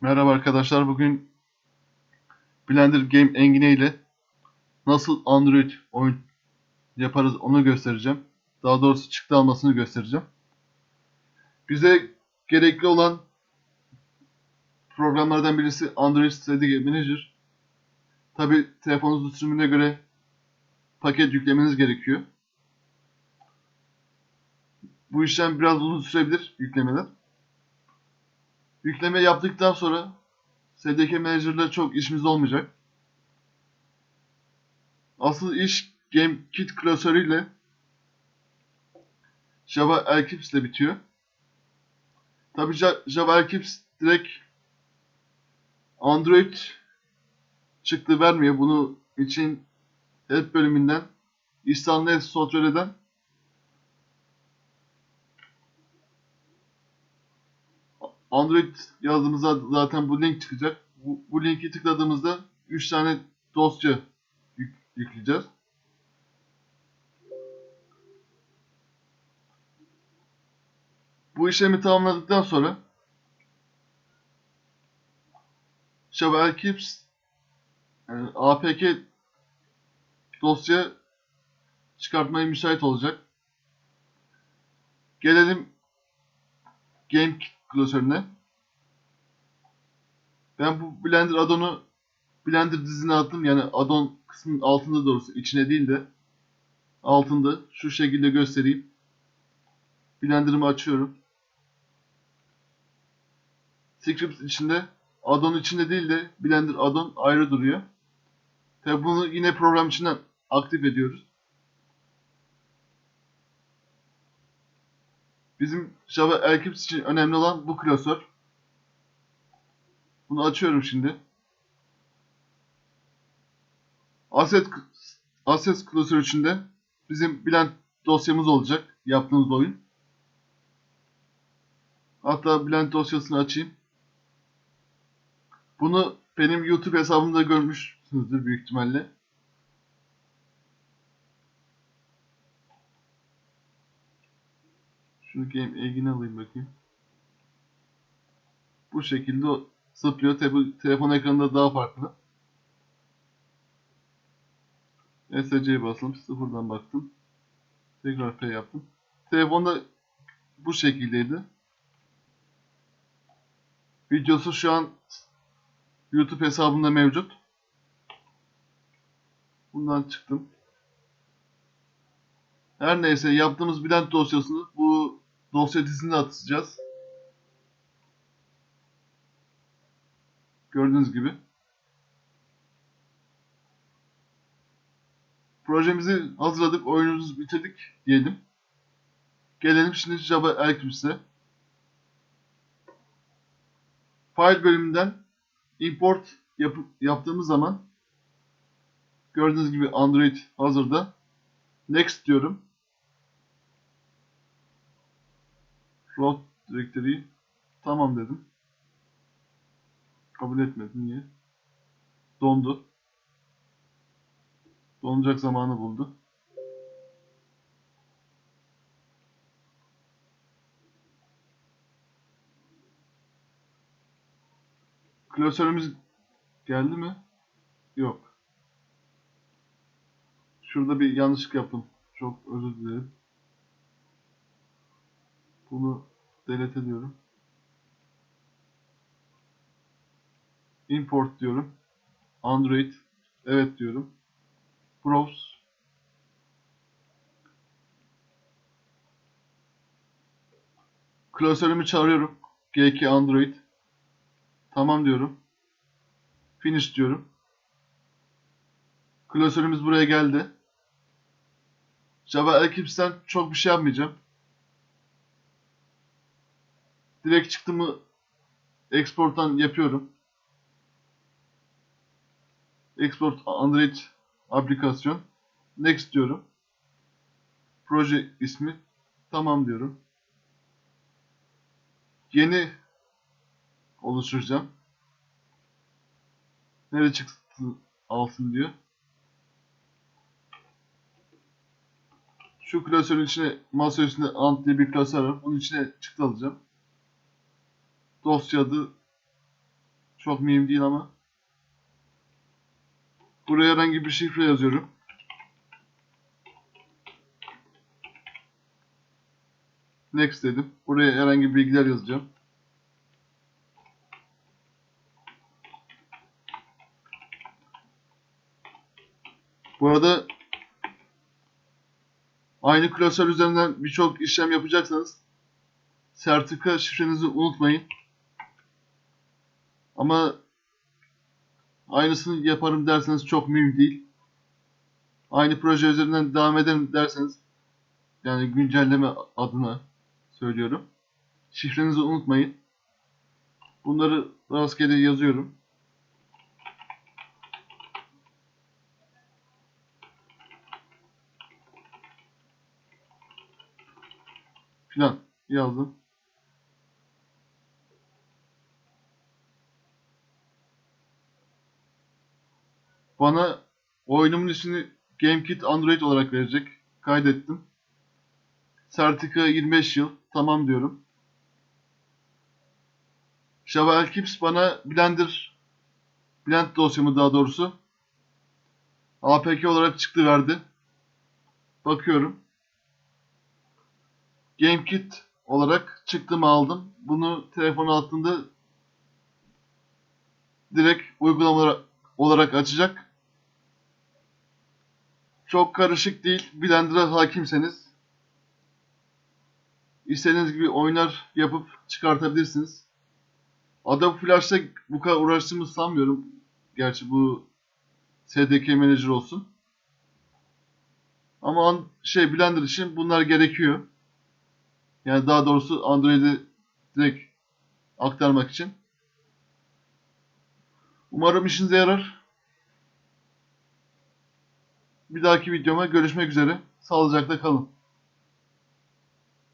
Merhaba arkadaşlar. Bugün Blender Game Engine ile nasıl Android oyun yaparız onu göstereceğim. Daha doğrusu çıktı almasını göstereceğim. Bize gerekli olan programlardan birisi Android Strategy Manager. Tabi telefonunuzun sürümüne göre paket yüklemeniz gerekiyor. Bu işlem biraz uzun sürebilir yüklemeden. Yükleme yaptıktan sonra SDK Manager'la çok işimiz olmayacak. Asıl iş GameKit klasörüyle Java Eclipse ile bitiyor. Tabi Java Eclipse direkt Android çıktı vermiyor. Bunu için Help bölümünden İstanbul Software'den Android yazdığımızda zaten bu link çıkacak. Bu, bu linki tıkladığımızda 3 tane dosya yük, yükleyeceğiz. Bu işlemi tamamladıktan sonra Eclipse yani APK dosya çıkartmaya müsait olacak. Gelelim Game klasörüne. Ben bu Blender addon'u Blender dizine attım. Yani addon kısmının altında doğrusu içine değil de altında şu şekilde göstereyim. Blender'ımı açıyorum. Scripts içinde addon içinde değil de Blender addon ayrı duruyor. Tabi bunu yine program içinden aktif ediyoruz. Bizim Java Eclipse için önemli olan bu klasör. Bunu açıyorum şimdi. Asset Assets klasör içinde bizim Blend dosyamız olacak. Yaptığımız oyun. Hatta Blend dosyasını açayım. Bunu benim YouTube hesabımda görmüşsünüzdür büyük ihtimalle. Şunu game ilgini alayım bakayım. Bu şekilde zıplıyor. Tabi telefon ekranında daha farklı. SC'ye bastım. Sıfırdan baktım. Tekrar P yaptım. Telefonda bu şekildeydi. Videosu şu an YouTube hesabımda mevcut. Bundan çıktım. Her neyse yaptığımız Blend dosyasını dosya dizine atacağız. Gördüğünüz gibi. Projemizi hazırladık, oyunumuzu bitirdik diyelim. Gelelim şimdi Java Eclipse'e. File bölümünden import yap yaptığımız zaman gördüğünüz gibi Android hazırda. Next diyorum. Root directory tamam dedim. Kabul etmedim niye? Dondu. Donacak zamanı buldu. Klasörümüz geldi mi? Yok. Şurada bir yanlışlık yaptım. Çok özür dilerim. Bunu delete diyorum. Import diyorum. Android. Evet diyorum. Browse. Klasörümü çağırıyorum. G2 Android. Tamam diyorum. Finish diyorum. Klasörümüz buraya geldi. Java Eclipse'den çok bir şey yapmayacağım. Direkt çıktımı export'tan yapıyorum. Export Android aplikasyon. Next diyorum. Proje ismi. Tamam diyorum. Yeni oluşturacağım. Nereye çıktı alsın diyor. Şu klasörün içine masa üstünde ant diye bir klasör var. Bunun içine çıktı alacağım. Dosya adı Çok mühim değil ama. Buraya herhangi bir şifre yazıyorum. Next dedim. Buraya herhangi bilgiler yazacağım. Bu arada aynı klasör üzerinden birçok işlem yapacaksanız sertifika şifrenizi unutmayın. Ama aynısını yaparım derseniz çok mühim değil. Aynı proje üzerinden devam ederim derseniz yani güncelleme adına söylüyorum. Şifrenizi unutmayın. Bunları rastgele yazıyorum. Filan yazdım. Bana oyunumun ismini GameKit Android olarak verecek. Kaydettim. Sertifika 25 yıl. Tamam diyorum. Java Elkips bana Blender Blend dosyamı daha doğrusu APK olarak çıktı verdi. Bakıyorum. GameKit olarak çıktımı aldım. Bunu telefona attığında direkt uygulama olarak açacak. Çok karışık değil. Blender'a hakimseniz istediğiniz gibi oyunlar yapıp çıkartabilirsiniz. Adobe Flash'ta bu kadar uğraştığımı sanmıyorum. Gerçi bu SDK Manager olsun. Ama şey Blender için bunlar gerekiyor. Yani daha doğrusu Android'e direkt aktarmak için. Umarım işinize yarar. Bir dahaki videoma görüşmek üzere. Sağlıcakla kalın.